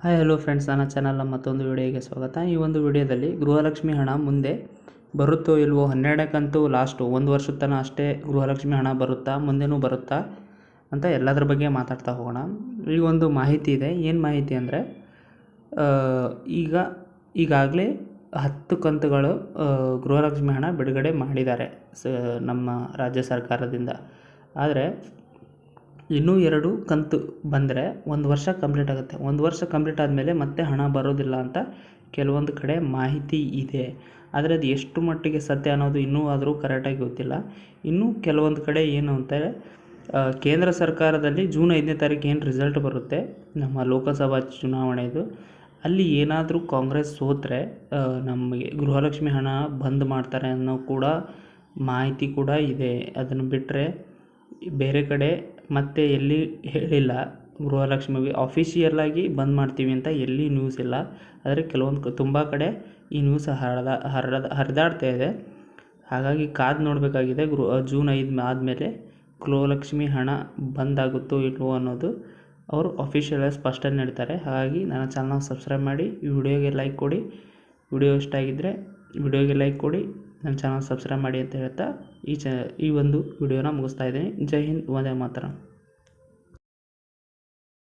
Hi hello friends ನನ್ನ ಚಾನಲ್ನ ಮತ್ತೊಂದು ವಿಡಿಯೋಗೆ ಸ್ವಾಗತ. ಈ ಒಂದು ವಿಡಿಯೋದಲ್ಲಿ ಗೃಹಲಕ್ಷ್ಮಿ ಹಣ ಮುಂದೆ ಬರುತ್ತೋ ಇಲ್ವೋ ಹನ್ನೆರಡಕ್ಕಂತೂ ಕಂತು ಲಾಸ್ಟು ಒಂದು ವರ್ಷದ ತನಕ ಅಷ್ಟೇ ಗೃಹಲಕ್ಷ್ಮಿ ಹಣ ಬರುತ್ತಾ, ಮುಂದೆನೂ ಬರುತ್ತಾ ಅಂತ ಎಲ್ಲದರ ಬಗ್ಗೆ ಮಾತಾಡ್ತಾ ಹೋಗೋಣ. ಈ ಒಂದು ಮಾಹಿತಿ ಇದೆ. ಏನು ಮಾಹಿತಿ ಅಂದರೆ ಈಗ, ಈಗಾಗಲೇ ಹತ್ತು ಕಂತುಗಳು ಗೃಹಲಕ್ಷ್ಮಿ ಹಣ ಬಿಡುಗಡೆ ಮಾಡಿದ್ದಾರೆ ಸ, ನಮ್ಮ ರಾಜ್ಯ ಸರ್ಕಾರದಿಂದ. ಆದರೆ ಇನ್ನೂ ಎರಡು ಕಂತು ಬಂದರೆ ಒಂದು ವರ್ಷ ಕಂಪ್ಲೀಟ್ ಆಗುತ್ತೆ. ಒಂದು ವರ್ಷ ಕಂಪ್ಲೀಟ್ ಆದಮೇಲೆ ಮತ್ತೆ ಹಣ ಬರೋದಿಲ್ಲ ಅಂತ ಕೆಲವೊಂದು ಕಡೆ ಮಾಹಿತಿ ಇದೆ. ಆದರೆ ಅದು ಎಷ್ಟು ಮಟ್ಟಿಗೆ ಸತ್ಯ ಅನ್ನೋದು ಇನ್ನೂ ಆದರೂ ಕರೆಕ್ಟಾಗಿ ಗೊತ್ತಿಲ್ಲ. ಇನ್ನೂ ಕೆಲವೊಂದು ಕಡೆ ಏನು ಅಂತಾರೆ ಕೇಂದ್ರ ಸರ್ಕಾರದಲ್ಲಿ ಜೂನ್ ಐದನೇ ತಾರೀಕು ಏನು ರಿಸಲ್ಟ್ ಬರುತ್ತೆ, ನಮ್ಮ ಲೋಕಸಭಾ ಚುನಾವಣೆದು ಅಲ್ಲಿ ಏನಾದರೂ ಕಾಂಗ್ರೆಸ್ ಸೋತ್ರೆ ನಮಗೆ ಗೃಹಲಕ್ಷ್ಮಿ ಹಣ ಬಂದ್ ಮಾಡ್ತಾರೆ ಅನ್ನೋ ಕೂಡ ಮಾಹಿತಿ ಕೂಡ ಇದೆ. ಅದನ್ನು ಬಿಟ್ಟರೆ ಬೇರೆ ಕಡೆ ಮತ್ತೆ ಎಲ್ಲಿ ಹೇಳಿಲ್ಲ. ಗೃಹಲಕ್ಷ್ಮಿಗೆ ಆಫೀಶಿಯಲ್ ಆಗಿ ಬಂದ್ ಮಾಡ್ತೀವಿ ಅಂತ ಎಲ್ಲಿ ನ್ಯೂಸ್ ಇಲ್ಲ. ಆದರೆ ಕೆಲವೊಂದು ತುಂಬ ಕಡೆ ಈ ನ್ಯೂಸ್ ಹರಡ ಹರಡ ಹರಿದಾಡ್ತಾ ಇದೆ. ಹಾಗಾಗಿ ಕಾದು ನೋಡಬೇಕಾಗಿದೆ. ಗೃಹ, ಜೂನ್ ಐದು ಆದಮೇಲೆ ಗೃಹಲಕ್ಷ್ಮಿ ಹಣ ಬಂದಾಗುತ್ತೋ ಇಲ್ವೋ ಅನ್ನೋದು ಅವರು ಅಫಿಷಿಯಲ್ ಸ್ಪಷ್ಟನೆ ನೀಡ್ತಾರೆ ಹಾಗಾಗಿ ನನ್ನ ಚಾನಲ್ನ ಸಬ್ಸ್ಕ್ರೈಬ್ ಮಾಡಿ, ಈ ವಿಡಿಯೋಗೆ ಲೈಕ್ ಕೊಡಿ. ವಿಡಿಯೋ ಇಷ್ಟ ಆಗಿದ್ದರೆ ವಿಡಿಯೋಗೆ ಲೈಕ್ ಕೊಡಿ. ನನ್ನ ಚಾನಲ್ ಸಬ್ಸ್ಕ್ರೈಬ್ ಮಾಡಿ ಅಂತ ಹೇಳ್ತಾ ಈ ಚ ಈ ಒಂದು ವಿಡಿಯೋನ ಮುಗಿಸ್ತಾ ಇದ್ದೀನಿ. ಜೈ ಹಿಂದ್, ವಂದೇ ಮಾತರಂ.